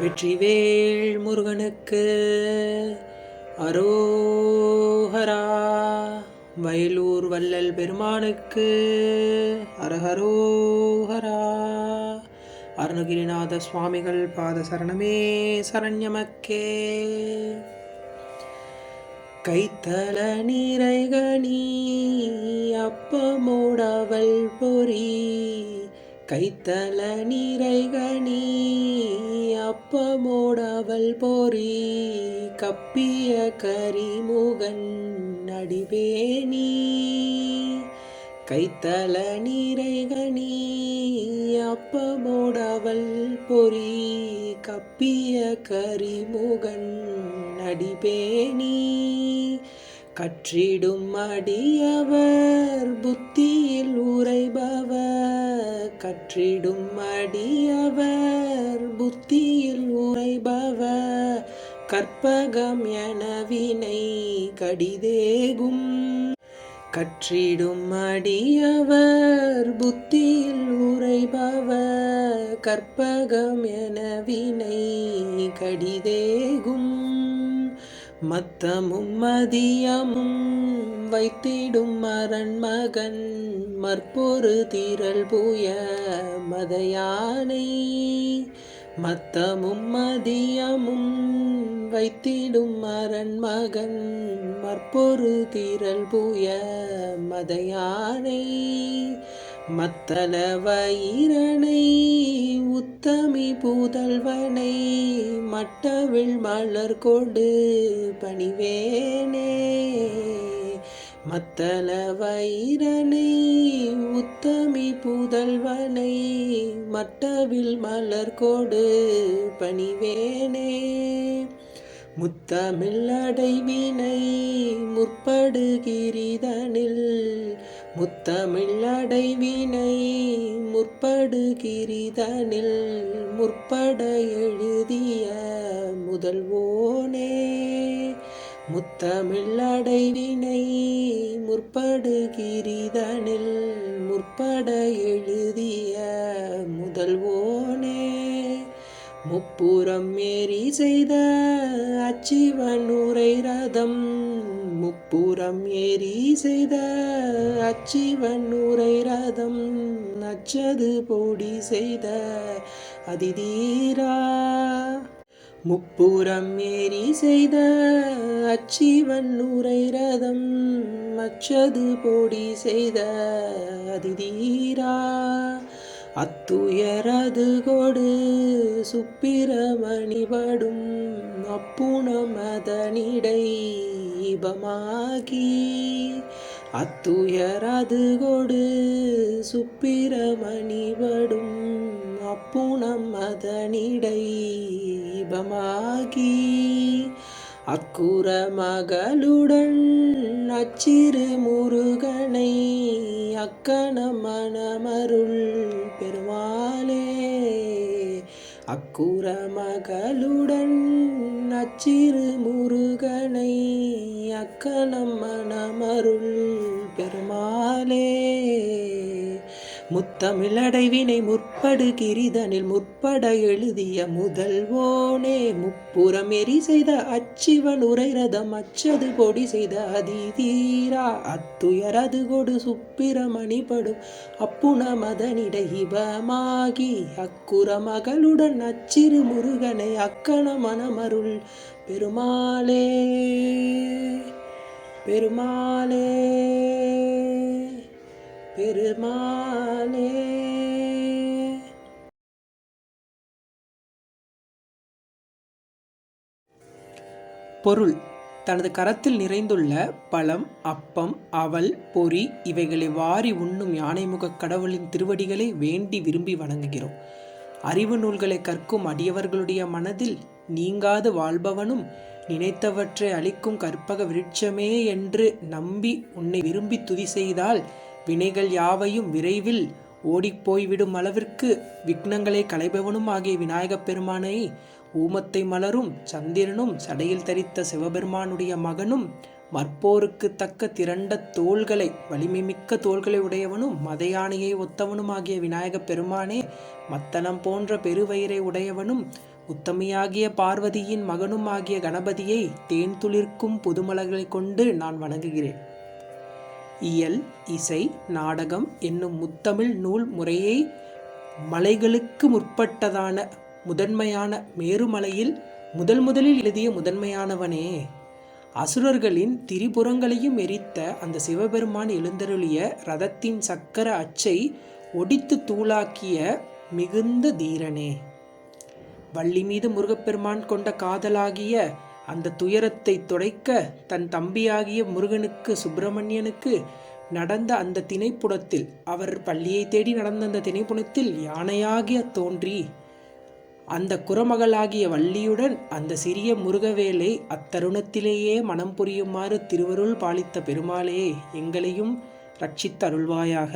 வெற்றிவேல் முருகனுக்கு. அரோஹரா வயலூர் வள்ளல் பெருமானுக்கு. அரஹரோஹரா அருணகிரிநாத சுவாமிகள் பாத சரணமே சரண்யமக்கே. கைத்தல நீரைகணி அப்பமோடவள் பொறி கைத்தல நீரைகணி அப்பமோடவள் பொறி கப்பிய கரிமுகன் நடிவேணி. கைத்தல நீரைகணி அப்பமோடவள் பொறி கப்பிய கரிமுகன் அடிபேணி கற்றிடும் அடியவர் புத்தியில் உரைபவர் கற்றிடும் அடியவர் புத்தியில் உரைபவர் கற்பகம் எனவினை கடிதேகும். கற்றிடும் அடியவர் புத்தியில் உரைபவர் கற்பகம் எனவினை கடிதேகும். மத்தமும் மதியமும் வைத்திடும் அரண்மகன் மற்பொரு திரள் புய மதையானை. மத்தமும் மதியமும் வைத்திடும் அரண்மகன் மற்பொரு திரள் புய மதையானை. மத்தள வயிரனை உத்தமி புதல்வனை மட்டவிழ் மலர் கொடு பணிவேனே. மத்தள வயிறனை உத்தமி புதல்வனை மட்டவில் மலர் கொடு பணிவேனே. முத்தமிழ் அடைவினை முற்படுகிரிதனில் முத்தமிழடை வினை முற்படுகிரிதனில் முற்பட எழுதிய முதல்வோனே. முத்தமிழடை வினை முற்படுகிரிதனில் முற்பட எழுதிய முதல்வோனே. முப்புறம் ஏறி செய்த அச்சிவன் உரை ரதம் முப்புறம் ஏறி செய்த அச்சிவன் உரை ரதம் நச்சது போடி செய்த அதிதீரா. முப்புறம் ஏறி செய்த அச்சிவன் உரை ரதம் மச்சது போடி செய்த அதிதீரா. அத்துயரது கொடு சுப்பிரமணிபடும் அப்புணமதனிடை தீபமாகி அத்துயரது கொடு சுப்பிரமணிபடும் அப்புணம் அதனிடை இபமாகி அக்குற மகளுடன் அச்சிறு முருகனை அக்கண மணமருள் பெருமாளே அக்குற மகளுடன் அச்சிறு முருகனை அக்கணம் மனமருள் பெருமாளே. முத்தமிழடைவினை முற்படு கிரிதனில் முற்பட எழுதிய முதல்வோனே முப்புறம் எரி செய்த அச்சிவன் உரை ரதம் அச்சது பொடி செய்த அதிதீரா அத்துயரது கொடு சுப்பிரமணிபடும் அப்புண மதனிட இவமாகி அக்குற மகளுடன் அச்சிறு முருகனை அக்கண மனமருள் பெருமாளே பெருமாளே. பெருமானே. பொருள். தனது கரத்தில் நிறைந்துள்ள பழம் அப்பம் அவல் பொறி இவைகளை வாரி உண்ணும் யானைமுக கடவுளின் திருவடிகளை வேண்டி விரும்பி வணங்குகிறோம். அறிவு நூல்களை கற்கும் அடியவர்களுடைய மனதில் நீங்காது வாழ்பவனும் நினைத்தவற்றை அளிக்கும் கற்பக விருட்சமே என்று நம்பி உன்னை விரும்பி துதி செய்தால் வினைகள் யாவையும் விரைவில் ஓடிப்போய்விடும் அளவிற்கு விக்னங்களை களைபவனும் ஆகிய விநாயகப் பெருமானை ஊமத்தை மலரும் சந்திரனும் சடையில் தரித்த சிவபெருமானுடைய மகனும் மற்போருக்கு தக்க திரண்ட தோள்களை வலிமைமிக்க தோள்களை உடையவனும் மதையானையை ஒத்தவனும் ஆகிய விநாயகப் பெருமானே மத்தனம் போன்ற பெருவயிரை உடையவனும் உத்தமியாகிய பார்வதியின் மகனும் ஆகிய கணபதியை தேன் துளிர்க்கும் புதுமலர்களைக் கொண்டு நான் வணங்குகிறேன். இயல் இசை நாடகம் என்னும் முத்தமிழ் நூல் முறையை மலைகளுக்கு முற்பட்டதான முதன்மையான மேருமலையில் முதல் முதலில் எழுதிய முதன்மையானவனே. அசுரர்களின் திரிபுறங்களையும் எரித்த அந்த சிவபெருமான் எழுந்தருளிய ரதத்தின் சக்கர அச்சை ஒடித்து தூளாக்கிய மிகுந்த தீரனே. வள்ளி மீது முருகப்பெருமான் கொண்ட காதலாகிய அந்த துயரத்தை துடைக்க தன் தம்பியாகிய முருகனுக்கு சுப்பிரமணியனுக்கு நடந்த அந்த திணைப்புடத்தில் அவர் பள்ளியை தேடி நடந்த அந்த திணைப்புணத்தில் யானையாகிய தோன்றி அந்த குரமகளாகிய வள்ளியுடன் அந்த சிறிய முருகவேலை அத்தருணத்திலேயே மனம் புரியுமாறு திருவருள் பாலித்த பெருமாளே எங்களையும் ரட்சித்தருள்வாயாக.